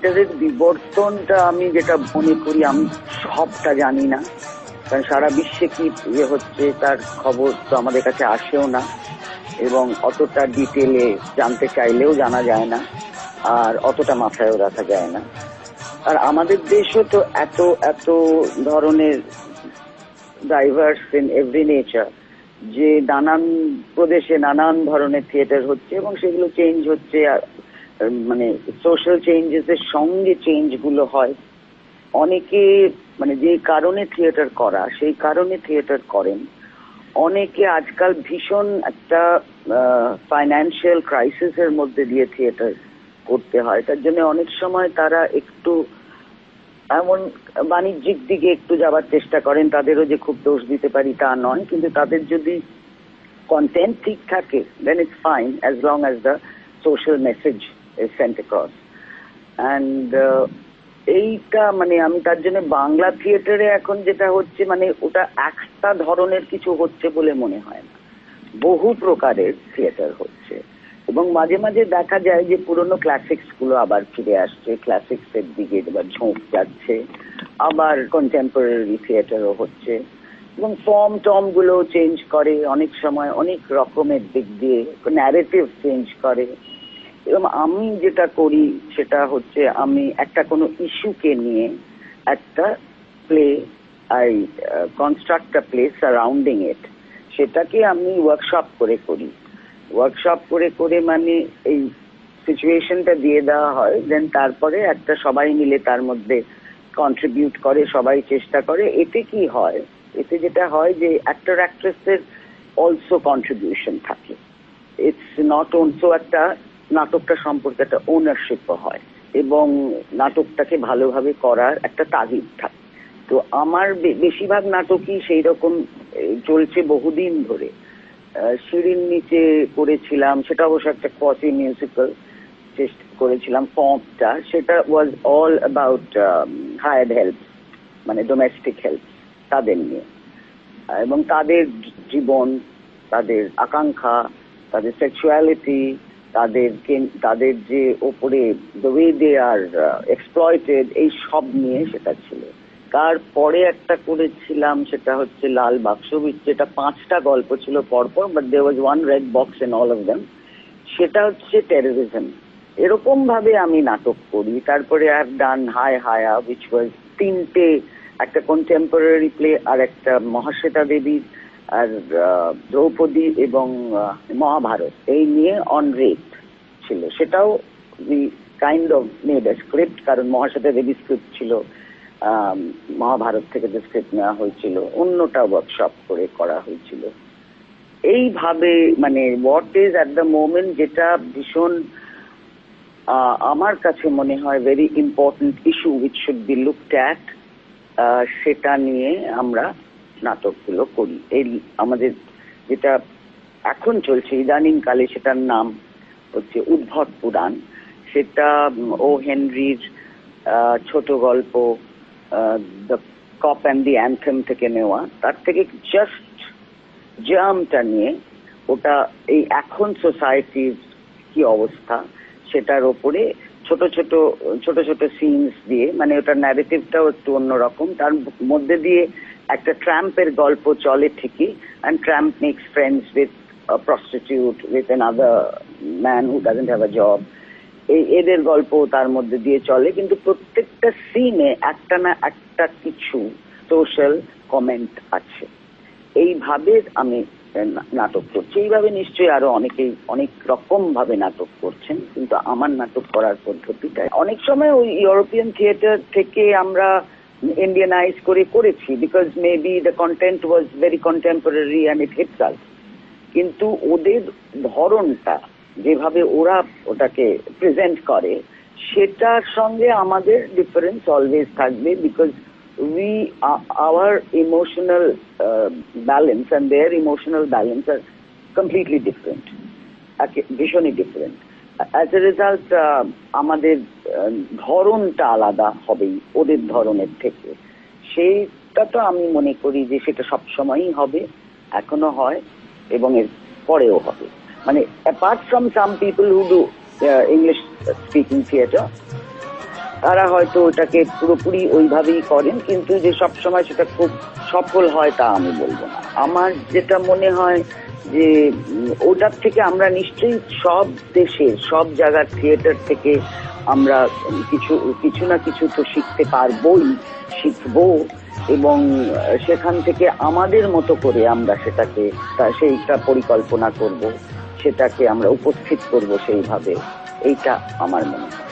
থিয়েটারের বিবর্তনটা আমি যেটা মনে করি, আমি সবটা জানি না। কারণ সারা বিশ্বে কি ইয়ে হচ্ছে তার খবর তো আমাদের কাছে আসেও না। এবং অতটা ডিটেলে জানতে চাইলেও জানা যায় না, আর অতটা মাথায়ও রাখা যায় না। আর আমাদের দেশও তো এত এত ধরনের ডাইভার্স ইন এভরি নেচার যে নানান প্রদেশে নানান ধরনের থিয়েটার হচ্ছে এবং সেগুলো চেঞ্জ হচ্ছে মানে সোশ্যাল চেঞ্জেস এর সঙ্গে চেঞ্জগুলো হয়। অনেকে মানে যে কারণে থিয়েটার করা, সেই কারণে থিয়েটার করেন। অনেকে আজকাল ভীষণ একটা ফাইন্যান্সিয়াল ক্রাইসিসের মধ্যে দিয়ে থিয়েটার করতে হয়। তার জন্য অনেক সময় তারা একটু এমন বাণিজ্যিক দিকে একটু যাবার চেষ্টা করেন। তাদেরও যে খুব দোষ দিতে পারি তা নয়, কিন্তু তাদের যদি কন্টেন্ট ঠিক থাকে then it's fine as long as the social message sent across and এইটা মানে আমি তার জন্য বাংলা থিয়েটারে এখন যেটা হচ্ছে মানে ওটা একটা ধরনের কিছু হচ্ছে বলে মনে হয় না। বহু প্রকারের থিয়েটার হচ্ছে। এবং মাঝে মাঝে দেখা যায় যে পুরনো ক্লাসিক্সগুলো আবার ফিরে আসছে। ক্লাসিক্স এর দিকে এবার ঝোঁক যাচ্ছে। আবার কন্টেম্পোরারি থিয়েটারও হচ্ছে। এবং ফর্ম টর্মগুলো চেঞ্জ করে অনেক সময়, অনেক রকমের দিক দিয়ে ন্যারেটিভ চেঞ্জ করে। এবং আমি যেটা করি সেটা হচ্ছে আমি একটা কোনো ইস্যুকে নিয়ে একটা play, I construct a play surrounding it সেটাকে আমি ওয়ার্কশপ করে করি। ওয়ার্কশপ করে করে মানে এই সিচুয়েশনটা দিয়ে দেওয়া হয় দেন তারপরে একটা সবাই মিলে তার মধ্যে কন্ট্রিবিউট করে, সবাই চেষ্টা করে। এতে কি হয়? এতে যেটা হয় যে অ্যাক্টর অ্যাক্ট্রেসের অলসো কন্ট্রিবিউশন থাকে। ইটস নট অলসো একটা নাটকটা সম্পর্কে একটা ওনারশিপও হয় এবং নাটকটাকে ভালোভাবে করার একটা তাগিদ থাকে। তো আমার বেশিরভাগ নাটকই সেই রকম চলছে বহুদিন ধরে। সিঁড়ির নিচে করেছিলাম, সেটা অবশ্য একটা কসি মিউজিক্যাল চেষ্টা করেছিলাম ফর্মটা সেটা was all about hired help মানে ডোমেস্টিক হেল্প তাদের নিয়ে। এবং তাদের জীবন, তাদের আকাঙ্ক্ষা, তাদের সেক্সুয়ালিটি তাদেরকে তাদের যে ওপরে the way they are exploited এই সব নিয়ে সেটা ছিল। তারপরে একটা করেছিলাম, সেটা হচ্ছে লাল বাক্স যেটা পাঁচটা গল্প ছিল পরপর but they was one red box in all of them সেটা হচ্ছে টেরোরিজম এরকম ভাবে আমি নাটক করি। তারপরে আর ডান হাই হায়া উইচ ওয়াজ তিনটে, একটা কন্টেম্পোরারি প্লে আর একটা মহাশ্বেতা দেবীর আর দ্রৌপদী এবং মহাভারত, এই নিয়ে অন ছিল। সেটাও we kind of made a script কারণ মহাশ্বেতা দেবী স্ক্রিপ্ট ছিল মহাভারত থেকে যে স্ক্রিপ্ট নেওয়া হয়েছিল, অন্যটা ওয়ার্কশপ করে করা হয়েছিল। এইভাবে মানে what is at the moment যেটা ভীষণ আমার কাছে মনে হয় very important issue which should be looked at সেটা নিয়ে আমরা নাটকগুলো করি এই আমাদের যেটা এখন চলছে ইদানিং কালে সেটার নাম হচ্ছে উদ্ভট পুরাণ। সেটা ও হেনরির ছোট গল্প the cop and the anthem থেকে নেওয়া। তার থেকে জাস্ট জামটা নিয়ে ওটা এই এখন সোসাইটির কি অবস্থা, সেটার ওপরে ছোট ছোট ছোট ছোট সিনস দিয়ে মানে ওটার ন্যারেটিভটাও একটু অন্যরকম। তার মধ্যে দিয়ে একটা ট্রাম্পের গল্প চলে ঠিকই and Trump makes friends with prostitute with an other man who doesn't have a job এই এদের গল্প তার মধ্যে দিয়ে চলে, কিন্তু প্রত্যেকটা সিনে একটা না একটা কিছু সোশ্যাল কমেন্ট আছে। এইভাবে আমি নাটক করছি। এইভাবে নিশ্চয়ই আরও অনেকেই অনেক রকম ভাবে নাটক করছেন, কিন্তু আমার নাটক করার পদ্ধতিটা অনেক সময় ওই ইউরোপিয়ান থিয়েটার থেকে আমরা ইন্ডিয়ানাইজ করে করেছি because maybe the content was very contemporary and it hits us কিন্তু ওদের ধরনটা, যেভাবে ওরা ওটাকে প্রেজেন্ট করে, সেটার সঙ্গে আমাদের ডিফারেন্স অলওয়েজ থাকবে because we our emotional balance and their emotional balance are completely different ভীষণই ডিফারেন্ট অ্যাজ এ রেজাল্ট আমাদের ধরনটা আলাদা হবেই ওদের ধরনের থেকে। সেইটা তো আমি মনে করি যে সেটা সব সময়ই হবে, এখনও হয় এবং এর পরেও হবে। মানে apart from some people who do English speaking theatre তারা হয়তো ওটাকে পুরোপুরি ওইভাবেই করেন, কিন্তু যে সব সময় সেটা খুব সফল হয় তা আমি বলব না। আমার যেটা মনে হয় যে ওটার থেকে আমরা নিশ্চয়ই সব দেশের সব জায়গার থিয়েটার থেকে আমরা কিছু কিছু না কিছু তো শিখতে পারবোই, শিখব এবং সেখান থেকে আমাদের মতো করে আমরা সেটাকে সেইটা পরিকল্পনা করব, সেটাকে আমরা উপস্থিত করব সেইভাবে। এইটা আমার মনে হয়।